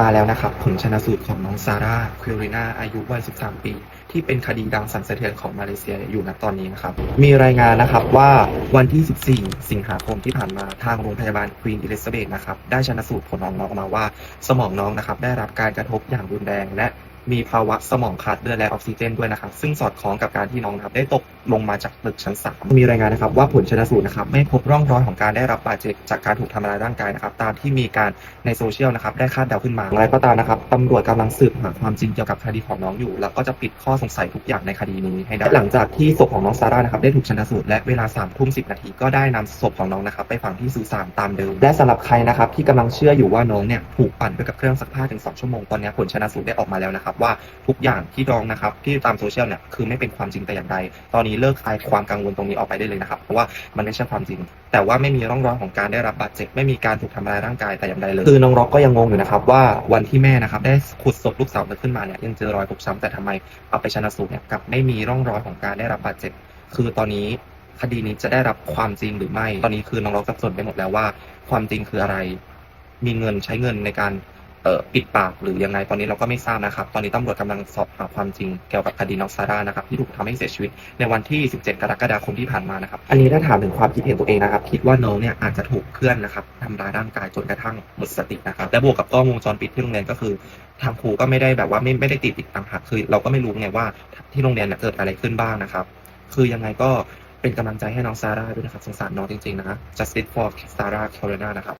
มาแล้วนะครับ ผลชนสูตรของน้องซาร่าควิรินาอายุวัย 13 ปี ที่เป็นคดีดังสั่นสะเทือนของมาเลเซียอยู่ณตอนนี้นะครับ มีรายงานนะครับว่าวันที่ 14 สิงหาคมที่ผ่านมาทางโรงพยาบาลควีนอิลิซาเบธนะครับ ได้ชนสูตรผลของน้องออกมาว่า สมองน้องนะครับ ได้รับการกระทบอย่างรุนแรงและ มีภาวะสมองขาดเลือดและออกซิเจนด้วยนะครับ ซึ่งสอดคล้องกับการที่น้องนะครับได้ตกลงมาจากตึกชั้น 3 มีรายงานนะครับว่าผลชนสูตรนะครับไม่พบร่องรอยของการได้รับบาดเจ็บจากการถูกทำร้ายร่างกายนะครับ ตามที่มีการในโซเชียลนะครับได้คาดเดาขึ้นมาอย่างไรก็ตามนะครับตำรวจกำลังสืบหาความจริงเกี่ยวกับคดีของน้องอยู่ แล้วก็จะปิดข้อสงสัยทุกอย่างในคดีนี้ให้ได้หลังจากที่ศพของน้องซาร่านะครับได้ถูกชนสูตรและเวลา3ามทุ่มสินาทีก็ได้นำศพของน้องนะครับไปฝังที่สุสานตามเดิม และสำหรับใครนะครับที่กำลังเชื่ออยู่ว่าน้องเนี่ยถูกปั่นไปกับเครื่องซักผ้าถึง2ชั่วโมงตอนนี้ผลชนสูตรได้ออกมาแล้วนะครับว่าทุกอย่างที่น้องนะครับที่ตามโซเชียลเนี่ยคือไม่เป็นความจริงแต่อย่างใด ตอนนี้เลิกคลายความกังวลตรงนี้ออกไปได้เลยนะครับ เพราะว่ามันไม่ใช่ความจริง แต่ว่าไม่มีร่องรอยของการได้รับบาดเจ็บไม่มีการถูกทำร้ายร่างกายแต่อย่างใดเลยคือน้องร็อกก็ยังงงอยู่นะครับว่าวันที่แม่นะครับได้ขุดศพลูกสาวขึ้นมาเนี่ยยังเจอรอยฟกช้ำแต่ทำไมเอาไปชนะสูตรเนี่ยกลับไม่มีร่องรอยของการได้รับบาดเจ็บ คือตอนนี้คดีนี้จะได้รับความจริงหรือไม่ ตอนนี้คือน้องร็อกสับสนไปหมดแล้วว่า ความจริงคืออะไร มีเงินใช้เงินในการ เอ่อปิดปากหรือยังไงตอนนี้เราก็ไม่ทราบนะครับ ตอนนี้ตำรวจกำลังสอบหาความจริงเกี่ยวกับคดีน้องซาร่านะครับที่ถูกทำให้เสียชีวิตในวันที่ 17 กรกฎาคมที่ผ่านมานะครับ อันนี้ถ้าถามถึงความคิดเห็นตัวเองนะครับ คิดว่าน้องเนี่ยอาจจะถูกเพื่อนนะครับทำร้ายร่างกายจนกระทั่งหมดสตินะครับและบวกกับกล้องวงจรปิดที่โรงเรียนก็คือ ทางครูก็ไม่ได้แบบว่าไม่ไม่ได้ติดติดตามหักคือ เราก็ไม่รู้ไงว่าที่โรงเรียนเนี่ยเกิดอะไรขึ้นบ้างนะครับ คือยังไงก็เป็นกำลังใจให้น้องซาร่าด้วยนะครับสงสารน้องจริงๆนะ justice for Sarah Carolina นะครับ